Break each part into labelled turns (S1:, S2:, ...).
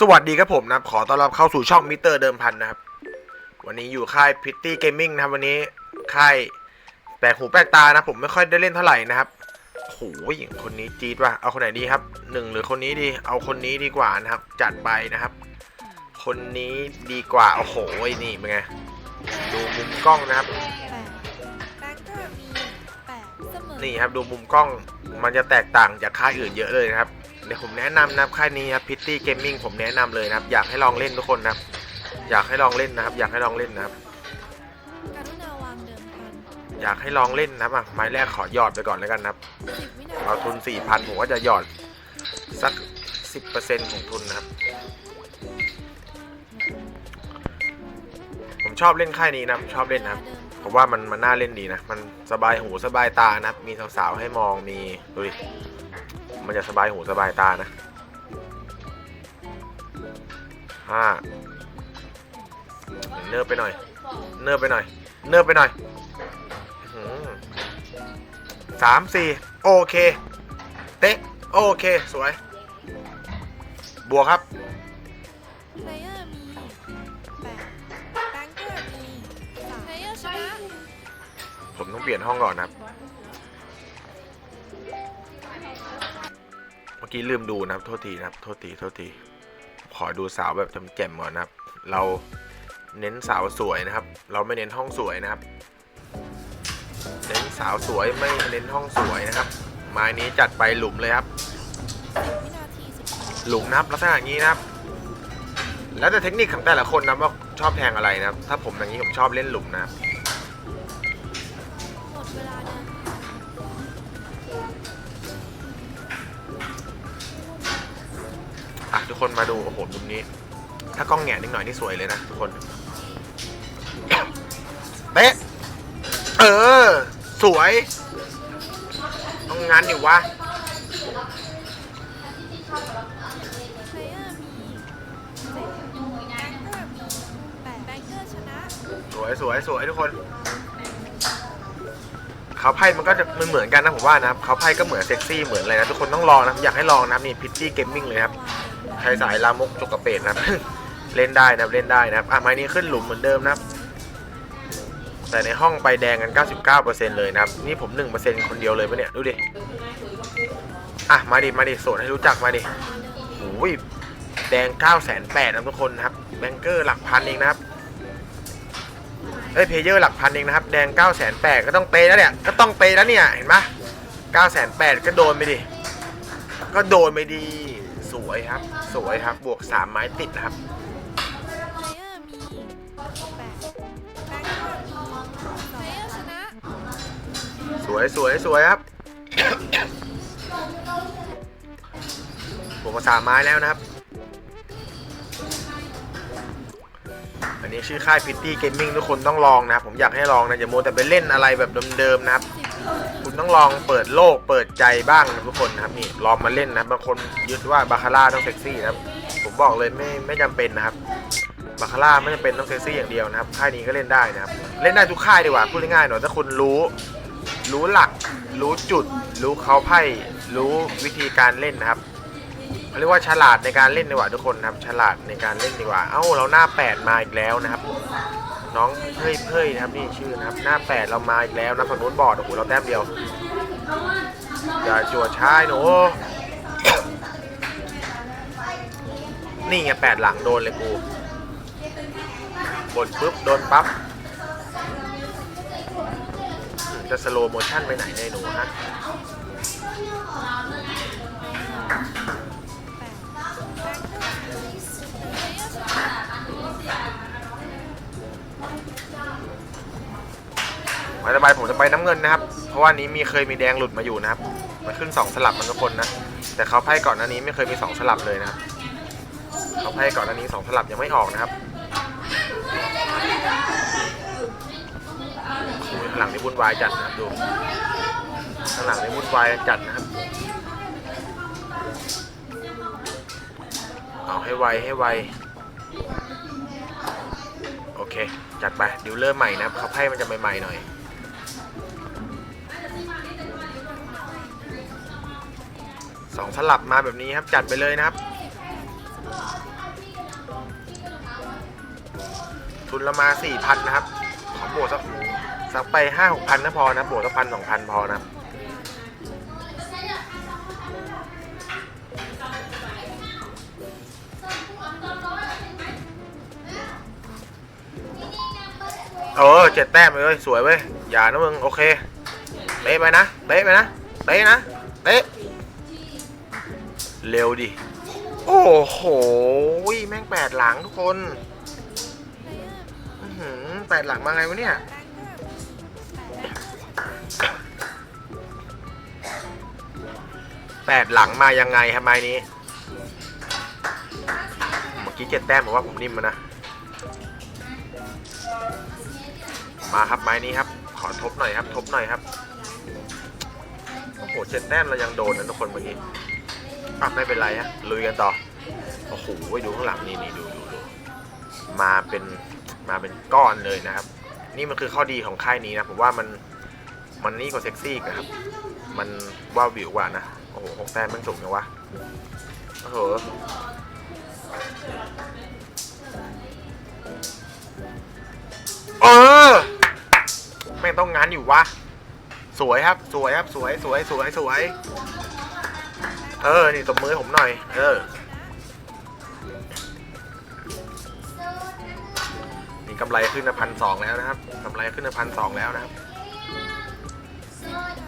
S1: สวัสดีครับผมนะครับขอต้อนรับเข้าสู่ช่องมิเตอร์เดิมพันนะครับ วันนี้อยู่ค่ายพิตตี้เกมมิ่งนะครับ วันนี้ค่ายแปลกหูแปลกตานะ ผมไม่ค่อยได้เล่นเท่าไหร่นะครับโอ้โหหญิงคนนี้จี๊ดว่ะเอาคนไหนดีครับหนึ่งหรือคนนี้ดี เอาคนนี้ดีกว่านะครับ จัดไปนะครับ คนนี้ดีกว่าโอ้โหนี่เป็นไงดูมุมกล้องนะครับ
S2: แปดแบงเกอร์มีแปดเสมอ
S1: นี่ครับดูมุมกล้องมันจะแตกต่างจากค่ายอื่นเยอะเลยนะครับเดี๋ยวผมแนะนำนะครับค่ายนี้ครับพิตตี้เกมมิ่งผมแนะนำเลยนะครับ อยากให้ลองเล่นทุกคนนะครับ อยากให้ลองเล่นนะครับ อยากให้ลองเล่นนะครับ
S2: กรุณาวางเดิมพัน
S1: อยากให้ลองเล่นนะครับอะไม้แรกขอหยอดไปก่อนแล้วกันนะครับ
S2: สิบวินาที
S1: เอาทุน 4,000 ผมก็จะหยอดสัก 10%ของทุนนะครับ ผมชอบเล่นค่ายนี้นะผมชอบเล่นนะครับ
S2: เดิม
S1: ผมว่ามันมันน่าเล่นดีนะ มันสบายหูสบายตานะครับ มีสาวๆให้มองมีดูดิ มันจะสบายหูสบายตานะห้าเนิบไปหน่อย เนิบไปหน่อย เนิบไปหน่อยอื้อหือสามสี่โอเค เตะ โอเค สวย บวกครับ
S2: เพลเยอร์มีแปดแบงเกอร์มีสามเพลเยอร์ชนะ
S1: ผมต้องเปลี่ยนห้องก่อนนะ กี้ลืมดูนะครับ โทษทีนะครับ โทษที โทษที ขอดูสาวแบบแจ่มๆก่อนนะครับ เราเน้นสาวสวยนะครับ เราไม่เน้นห้องสวยนะครับ เน้นสาวสวยไม่เน้นห้องสวยนะครับ ไม้นี้จัดไปหลุมเลยครับ หลุมนะครับลักษณะนี้นะครับ แล้วแต่เทคนิคของแต่ละคนนะว่าชอบแทงอะไรนะครับ ถ้าผมอย่างนี้ผมชอบเล่นหลุมนะครับ
S2: หมดเวลาเดิ
S1: ทุกคนมาดูโอ้โหมุมนี้ ถ้ากล้องแหงนนิดหน่อยนี่สวยเลยนะทุกคนเป๊ะเออ สวยต้องงานอยู่วะ
S2: เพลเยอร์มีเจ็ดแบงเกอร์มีแปดแบงเกอร์ชนะ
S1: สวยสวยสวยทุกคนเขาไพ่มันก็จะมันเหมือนกันนะผมว่านะครับเขาไพ่ก็เหมือนเซ็กซี่เหมือนอะไรนะทุกคนต้องลองนะอยากให้ลองนะครับนี่พิตตี้เกมมิ่งเลยครับ ใครสายลามกจกกระเปดนะครับ เล่นได้นะครับเล่นได้นะครับอะไม้นี้ขึ้นหลุมเหมือนเดิมนะครับ แต่ในห้องไปแดงกัน 99%เลยนะครับ นี่ผม 1%คนเดียวเลยปะเนี่ย ดูดิ อะ มาดิ มาดิโสดให้รู้จักมาดิโอ้ยแดง 9 8 0 0 0นะทุกคนนะครับ แบงเกอร์หลักพันเองนะครับ เอ้ย เพเยอร์หลักพันเองนะครับ แดง 9 8 0 0 0ก็ต้องเตะแล้วเนี่ย ก็ต้องเตะแล้วเนี่ย เห็นปะ9 8 0 0 0ก็โดนไปดิ ก็โดนไปดี สวยครับ สวยครับ บวก 3 ไม้ติดครับ
S2: เพลเยอร์มีแปดแบงเกอร์มีสองเพลเยอร์ชนะ
S1: สวยสวยสวยครับผมมาสามไม้แล้วนะครับ อันนี้ชื่อค่ายพิตตี้เกมมิ่งทุกคนต้องลองนะครับ ผมอยากให้ลองนะอย่าโมวแต่ไปเล่นอะไรแบบเดิมๆนะครับ
S2: สี
S1: คุณต้องลองเปิดโลกเปิดใจบ้างนะทุกคนนะครับนี่ลองมาเล่นนะบางคนยึดว่าบาคาร่าต้องเซ็กซี่นะครับผมบอกเลยไม่ไม่จำเป็นนะครับบาคาร่าไม่จำเป็นต้องเซ็กซี่อย่างเดียวนะครับค่ายนี้ก็เล่นได้นะครับเล่นได้ทุกค่ายดีกว่าพูดง่ายๆหน่อยถ้าคุณรู้ รู้หลัก รู้จุด รู้เขาไพ่รู้วิธีการเล่นนะครับเขาเรียกว่าฉลาดในการเล่นดีกว่าทุกคนนะครับฉลาดในการเล่นดีกว่า เอ้าเราหน้าแปดมาอีกแล้วนะครับ น้องเพ่ยเพ่ยนะครับนี่ชื่อนะครับ หน้าแปดเรามาอีกแล้วนะฝั่งนู้นบอดโอ้โหเราแต้มเดียวอย่าจั่วช้าหนูนี่ไงแปดหลังโดนเลยกูบนปุ๊บโดนปั๊บจะสโลโมชั่นไปไหนเนี่ยหนูฮะ ไม่สบายผมจะไปน้ำเงินนะครับ เพราะว่านี้มีเคยมีแดงหลุดมาอยู่นะครับ มันขึ้น 2 สลับมันทุกคนนะ แต่เขาไพ่ก่อนหน้านี้ไม่เคยมี 2 สลับเลยนะครับเขาไพ่ก่อนหน้านี้ 2 สลับยังไม่ออกนะครับข้างหลังนี่วุ่นวายจัดนะครับดูข้างหลังนี่วุ่นวายจัดนะครับ เอาให้ไวให้ไวโอเค จัดไปดิวเลอร์ใหม่นะครับเขาไพ่มันจะใหม่ๆหน่อย สองสลับมาแบบนี้ครับจัดไปเลยนะครับ
S2: ทุ
S1: นละมาสี่พันนะครับ ขอโบวกสักสักไปห้าหกพันนะพอนะโบวกสักพันสองพันพอนะเออเจ็ดแต้มเลยสวยเว้ยอย่านะมึง โอเค เตะไปนะ เตะไปนะ เตะนะ เตะ เร็วดิ โอ้โหแม่งแปดหลังทุกคนอืแปดหลังมาไงวะเนี่ย แปดหลังมายังไงทำไมนี้ เมื่อกี้เจ็ดแต้มผมว่าผมนิ่มมานะ มาครับไม้นี้ครับ ขอทบหน่อยครับ ทบหน่อยครับ โอ้โหเจ็ดแต้มเรายังโดนนะทุกคนเมื่อกี้ อะไม่เป็นไรฮะลุยกันต่อโอ้โหดูข้างหลังนี่นี่ดูดูดูมาเป็นมาเป็นก้อนเลยนะครับ นี่มันคือข้อดีของค่ายนี้นะผมว่ามันมันนี่กว่าเซ็กซี่นะครับ มันว่าวิวกว่านะโอ้โหหกแต้มมันสูงจังวะโอ้โหเออไม่ต้องงานอยู่วะสวยครับ สวยครับ สวยสวยสวยสวย เออ นี่ตบมือผมหน่อย เออ นี่กำไรขึ้นมาพันสองแล้วนะครับกำไรขึ้นมาพันสองแล้วนะครับ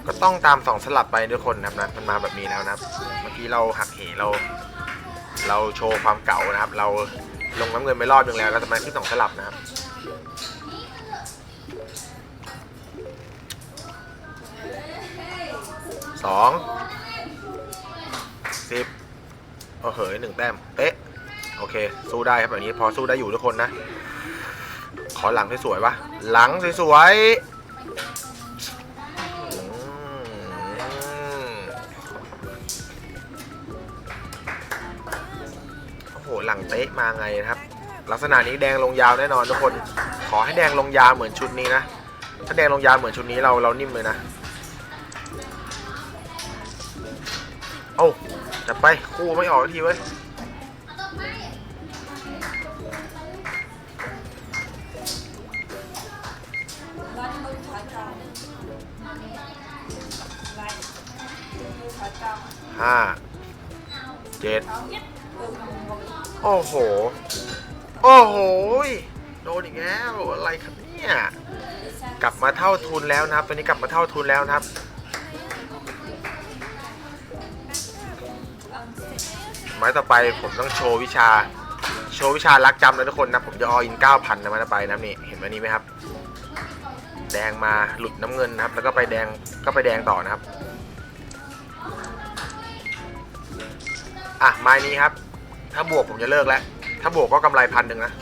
S1: ก็ต้องตามสองสลับไปทุกคนนะครับนะมันมาแบบนี้แล้วนะครับ เมื่อกี้เราหักเหเรา เราโชว์ความเก่านะครับ เราลงน้ำเงินไปรอบหนึงแล้วเราจะมาขึ้นสองสลับนะครับสอง สิบโอ้เหยหนึ่งแต้มเป๊ะโอเค สู้ได้ครับแบบนี้พอสู้ได้อยู่ทุกคนนะ ขอหลังสวยๆวะหลังสวยๆโอ้โหหลังเต๊ะมาไงนะครับ ลักษณะนี้แดงลงยาวแน่นอนทุกคน ขอให้แดงลงยาวเหมือนชุดนี้นะถ้าแดงลงยาวเหมือนชุดนี้เราเรานิ่มเลยนะเอ้ จับไปคู่ไม่ออกทีเว้ยห้าเจ็ดโอ้โห โอ้โหยโดนอีกแล้ว อะไรครับเนี่ย กลับมาเท่าทุนแล้วนะครับ ตอนนี้กลับมาเท่าทุนแล้วนะครับ ไม้ต่อไปผมต้องโชว์วิชา โชว์วิชารักจำเลยทุกคนนะ ผมจะออิน9,000นะไม้ต่อไปนะนี่เห็นไหมนี่ไหมครับ แดงมาหลุดน้ำเงินนะครับ แล้วก็ไปแดงก็ไปแดงต่อนะครับอะไม้นี้ครับ ถ้าบวกผมจะเลิกแล้ว ถ้าบวกก็กำไรพันหนึ่งนะ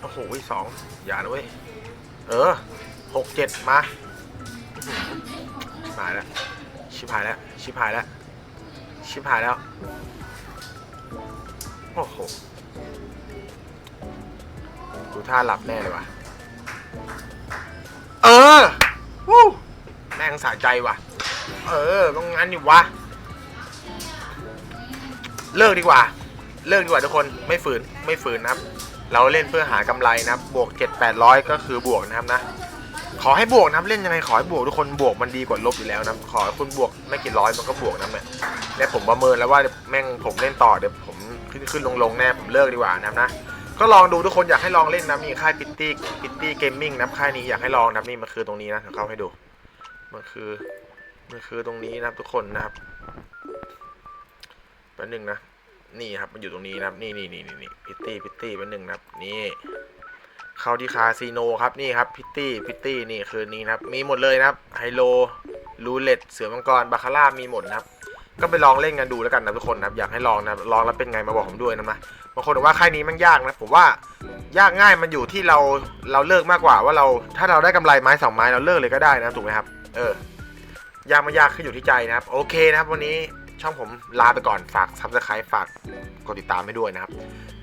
S1: โอ้โหสองอย่านะเว้ยเออหกเจ็ดมา หายแล้ว ชิบหายแล้ว ชิบหายแล้ว ชิบหายแล้ว โอ้โห ดูท่าหลับแน่เลยว่ะ เออวู้แม่งสะใจว่ะ เออต้องงั้นอยู่วะ เลิกดีกว่า เลิกดีกว่าทุกคน ไม่ฝืน ไม่ฝืนนะครับ เราเล่นเพื่อหากำไรนะครับ บวกเจ็ดแปดร้อยก็คือบวกนะครับนะ ขอให้บวกนะเล่นยังไงขอให้บวกทุกคนบวกมันดีกว่าลบอยู่แล้วนะขอให้คุณบวกไม่กี่ร้อยมันก็บวกนะแม่และผมประเมินแล้วว่าแม่งผมเล่นต่อเดี๋ยวผมขึ้นขึ้นลงลงแน่ผมเลิกดีกว่านะนะก็ลองดูทุกคนอยากให้ลองเล่นนะมีค่ายพิตตี้พิตตี้เกมมิ่งนะค่ายนี้อยากให้ลองนะนี่มันคือตรงนี้นะเดี๋ยวเข้าให้ดูมันคือมันคือตรงนี้นะครับทุกคนนะครับแป๊บนึงนะนี่ครับมันอยู่ตรงนี้นะครับนี่นี่นี่นี่พิตตี้พิตตี้แป๊บนึงนะครับนี่ เข้าที่คาสิโนครับนี่ครับพิตตี้พิตตี้นี่คือนี่นะครับมีหมดเลยนะครับไฮโลรูเล็ตเสือมังกรบาคาร่ามีหมดนะครับก็ไปลองเล่นกันดูแล้วกันนะทุกคนนะครับอยากให้ลองนะลองแล้วเป็นไงมาบอกผมด้วยนะนะบางคนบอกว่าค่ายนี้มันยากนะผมว่ายากง่ายมันอยู่ที่เราเราเลิกมากกว่าว่าเราถ้าเราได้กำไรไม้สองไม้เราเลิกเลยก็ได้นะถูกไหมครับ เออยากไม่ยากขึ้นอยู่ที่ใจนะครับ โอเคนะครับวันนี้ ช่องผมลาไปก่อนฝากซับสไคร b ์ฝากกดติดตามให้ด้วยนะครับ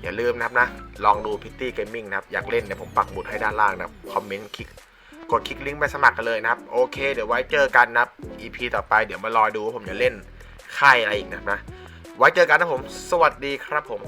S1: อย่าลืมนะครับนะ ลองดูพิตตี้เกมมิ่งนะครับ อยากเล่นเดี๋ยวผมปักหมุดให้ด้านล่างนะครับ คอมเมนต์คลิกกดคลิกลิงก์ไปสมัครกันเลยนะครับ โอเค เดี๋ยวไว้เจอกันนะครับ EP ต่อไปเดี๋ยวมารอดูว่าผมจะเล่นค่ายอะไรอีกนะครับนะ ไว้เจอกันนะผม สวัสดีครับผม